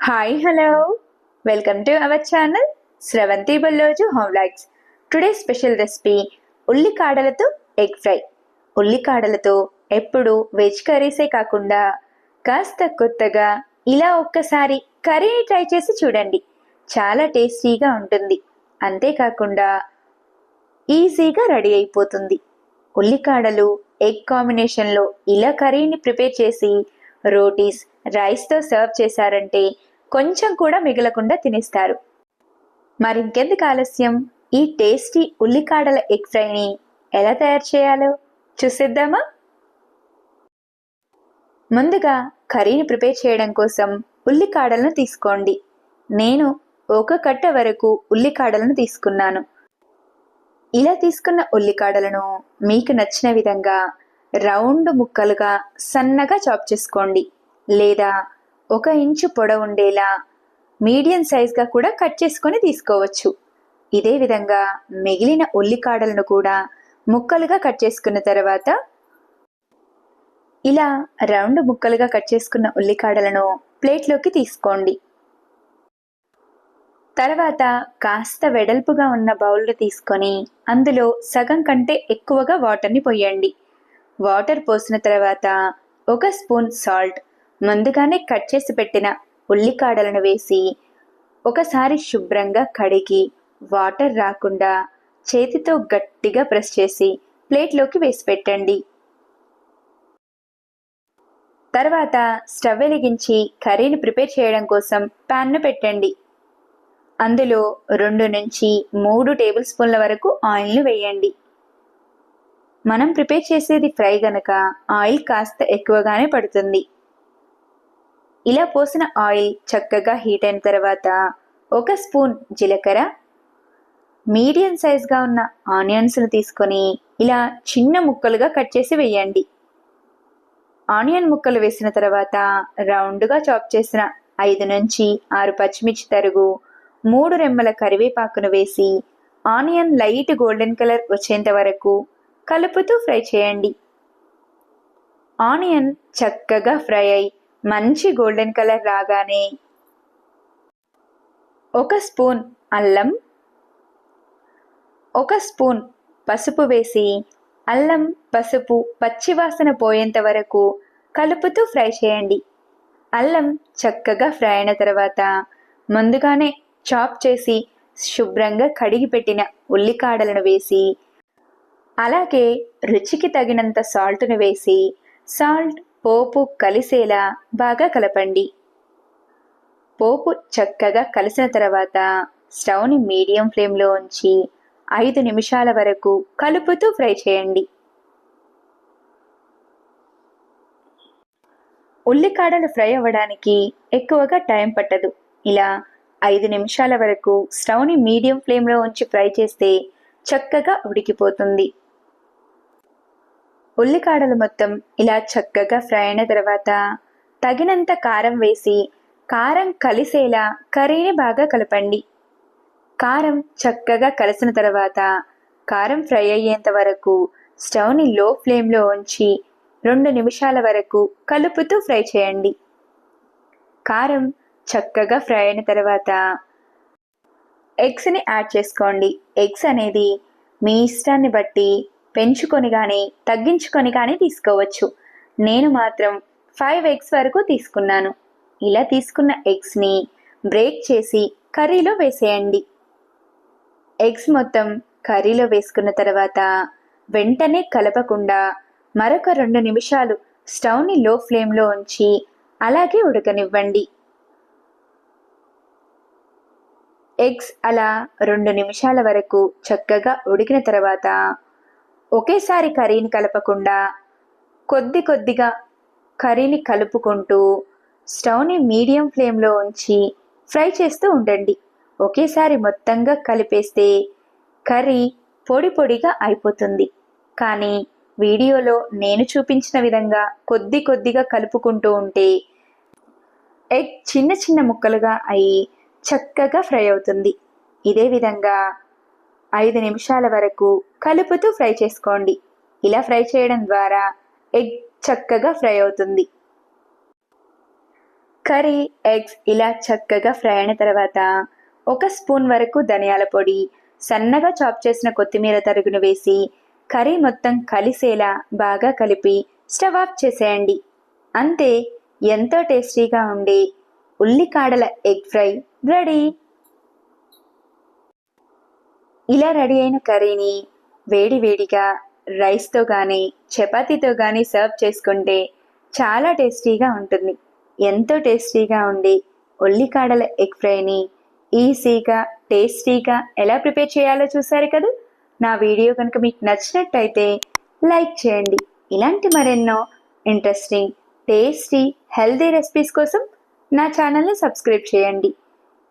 Hi hello welcome to our channel Sravanthi Balloju home likes today special recipe ఉల్లికాడలతో egg fry ఉల్లికాడలతో ఎప్పుడు veg కర్రీసే కాకుండా కాస్త కొత్తగా ఇలా ఒక్కసారి కర్రీని ట్రై చేసి చూడండి. చాలా టేస్టీగా ఉంటుంది. అంతేకాకుండా ఈజీగా రెడీ అయిపోతుంది. ఉల్లికాడలు ఎగ్ కాంబినేషన్లో ఇలా కర్రీని ప్రిపేర్ చేసి రోటీస్ రైస్తో సర్వ్ చేశారంటే కొంచెం కూడా మిగలకుండా తినేస్తారు. మరింకెందుకు ఆలస్యం? ఈ టేస్టీ ఉల్లికాడల ఎగ్ ఫ్రైని ఎలా తయారు చేయాలో చూసేద్దామా? ముందుగా కర్రీని ప్రిపేర్ చేయడం కోసం ఉల్లికాడలను తీసుకోండి. నేను ఒక కట్ట వరకు ఉల్లికాడలను తీసుకున్నాను. ఇలా తీసుకున్న ఉల్లికాడలను మీకు నచ్చిన విధంగా రౌండ్ ముక్కలుగా సన్నగా చాప్ చేసుకోండి. లేదా ఒక ఇంచు పొడవుండేలా మీడియం సైజ్గా కూడా కట్ చేసుకొని తీసుకోవచ్చు. ఇదే విధంగా మిగిలిన ఉల్లికాడలను కూడా ముక్కలుగా కట్ చేసుకున్న తర్వాత ఇలా రౌండ్ ముక్కలుగా కట్ చేసుకున్న ఉల్లికాడలను ప్లేట్లోకి తీసుకోండి. తర్వాత కాస్త వెడల్పుగా ఉన్న బౌల్ తీసుకొని అందులో సగం కంటే ఎక్కువగా వాటర్ని పోయండి. వాటర్ పోసిన తర్వాత ఒక స్పూన్ సాల్ట్ ముందుగానే కట్ చేసి పెట్టిన ఉల్లికాడలను వేసి ఒకసారి శుభ్రంగా కడిగి వాటర్ రాకుండా చేతితో గట్టిగా ప్రెస్ చేసి ప్లేట్లోకి వేసి పెట్టండి. తర్వాత స్టవ్ వెలిగించి కర్రీని ప్రిపేర్ చేయడం కోసం ప్యాన్ను పెట్టండి. అందులో రెండు నుంచి మూడు టేబుల్ స్పూన్ల వరకు ఆయిల్ను వేయండి. మనం ప్రిపేర్ చేసేది ఫ్రై గనక ఆయిల్ కాస్త ఎక్కువగానే పడుతుంది. ఇలా పోసిన ఆయిల్ చక్కగా హీట్ అయిన తర్వాత ఒక స్పూన్ జీలకర్ర మీడియం సైజ్గా ఉన్న ఆనియన్స్ను తీసుకొని ఇలా చిన్న ముక్కలుగా కట్ చేసి వేయండి. ఆనియన్ ముక్కలు వేసిన తర్వాత రౌండ్గా చాప్ చేసిన ఐదు నుంచి ఆరు పచ్చిమిర్చి తరుగు మూడు రెమ్మల కరివేపాకును వేసి ఆనియన్ లైట్ గోల్డెన్ కలర్ వచ్చేంత వరకు కలుపుతూ ఫ్రై చేయండి. ఆనియన్ చక్కగా ఫ్రై అయి మంచి గోల్డెన్ కలర్ రాగానే ఒక స్పూన్ అల్లం ఒక స్పూన్ పసుపు వేసి అల్లం పసుపు పచ్చివాసన పోయేంత వరకు కలుపుతూ ఫ్రై చేయండి. అల్లం చక్కగా ఫ్రై అయిన తర్వాత ముందుగానే చాప్ చేసి శుభ్రంగా కడిగి పెట్టిన ఉల్లికాడలను వేసి అలాగే రుచికి తగినంత సాల్ట్ను వేసి సాల్ట్ పోపు కలిసేలా బాగా కలపండి. పోపు చక్కగా కలిసిన తర్వాత స్టవ్ని మీడియం ఫ్లేమ్లో ఉంచి ఐదు నిమిషాల వరకు కలుపుతూ ఫ్రై చేయండి. ఉల్లికాడలు ఫ్రై అవ్వడానికి ఎక్కువగా టైం పట్టదు. ఇలా ఐదు నిమిషాల వరకు స్టవ్ని మీడియం ఫ్లేమ్లో ఉంచి ఫ్రై చేస్తే చక్కగా ఉడికిపోతుంది. ఉల్లికాడలు మొత్తం ఇలా చక్కగా ఫ్రై అయిన తర్వాత తగినంత కారం వేసి కారం కలిసేలా కర్రీని బాగా కలపండి. కారం చక్కగా కలిసిన తర్వాత కారం ఫ్రై అయ్యేంత వరకు స్టవ్ని లో ఫ్లేమ్లో ఉంచి రెండు నిమిషాల వరకు కలుపుతూ ఫ్రై చేయండి. కారం చక్కగా ఫ్రై అయిన తర్వాత ఎగ్స్ని యాడ్ చేసుకోండి. ఎగ్స్ అనేది మీ ఇష్టాన్ని బట్టి పెంచుకొని కానీ తగ్గించుకొని కానీ తీసుకోవచ్చు. నేను మాత్రం ఫైవ్ ఎగ్స్ వరకు తీసుకున్నాను. ఇలా తీసుకున్న ఎగ్స్ని బ్రేక్ చేసి కర్రీలో వేసేయండి. ఎగ్స్ మొత్తం కర్రీలో వేసుకున్న తర్వాత వెంటనే కలపకుండా మరొక రెండు నిమిషాలు స్టవ్ని లో ఫ్లేమ్లో ఉంచి అలాగే ఉడకనివ్వండి. ఎగ్స్ అలా రెండు నిమిషాల వరకు చక్కగా ఉడికిన తర్వాత ఒకేసారి కర్రీని కలపకుండా కొద్ది కొద్దిగా కర్రీని కలుపుకుంటూ స్టవ్ని మీడియం ఫ్లేమ్లో ఉంచి ఫ్రై చేస్తూ ఉండండి. ఒకేసారి మొత్తంగా కలిపేస్తే కర్రీ పొడి పొడిగా అయిపోతుంది. కానీ వీడియోలో నేను చూపించిన విధంగా కొద్ది కొద్దిగా కలుపుకుంటూ ఉంటే ఎగ్ చిన్న చిన్న ముక్కలుగా అయి చక్కగా ఫ్రై అవుతుంది. ఇదే విధంగా ఐదు నిమిషాల వరకు కలుపుతూ ఫ్రై చేసుకోండి. ఇలా ఫ్రై చేయడం ద్వారా ఎగ్ చక్కగా ఫ్రై అవుతుంది. కర్రీ ఎగ్స్ ఇలా చక్కగా ఫ్రై అయిన తర్వాత ఒక స్పూన్ వరకు ధనియాల పొడి సన్నగా చాప్ చేసిన కొత్తిమీర తరుగును వేసి కర్రీ మొత్తం కలిసేలా బాగా కలిపి స్టవ్ ఆఫ్ చేసేయండి. అంతే ఎంతో టేస్టీగా ఉండే ఉల్లికాడల ఎగ్ ఫ్రై రెడీ. ఇలా రెడీ అయిన కర్రీని వేడి వేడిగా రైస్తో కానీ చపాతీతో కానీ సర్వ్ చేసుకుంటే చాలా టేస్టీగా ఉంటుంది. ఎంతో టేస్టీగా ఉండి ఉల్లికాడల ఎగ్ ఫ్రైని ఈజీగా టేస్టీగా ఎలా ప్రిపేర్ చేయాలో చూసారు కదా? నా వీడియో కనుక మీకు నచ్చినట్టయితే లైక్ చేయండి. ఇలాంటి మరెన్నో ఇంట్రెస్టింగ్ టేస్టీ హెల్దీ రెసిపీస్ కోసం నా ఛానల్ని సబ్స్క్రైబ్ చేయండి.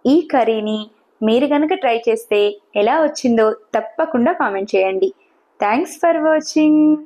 ఈ కర్రీని మీరు కనుక ట్రై చేస్తే ఎలా వచ్చిందో తప్పకుండా కామెంట్ చేయండి. Thanks for watching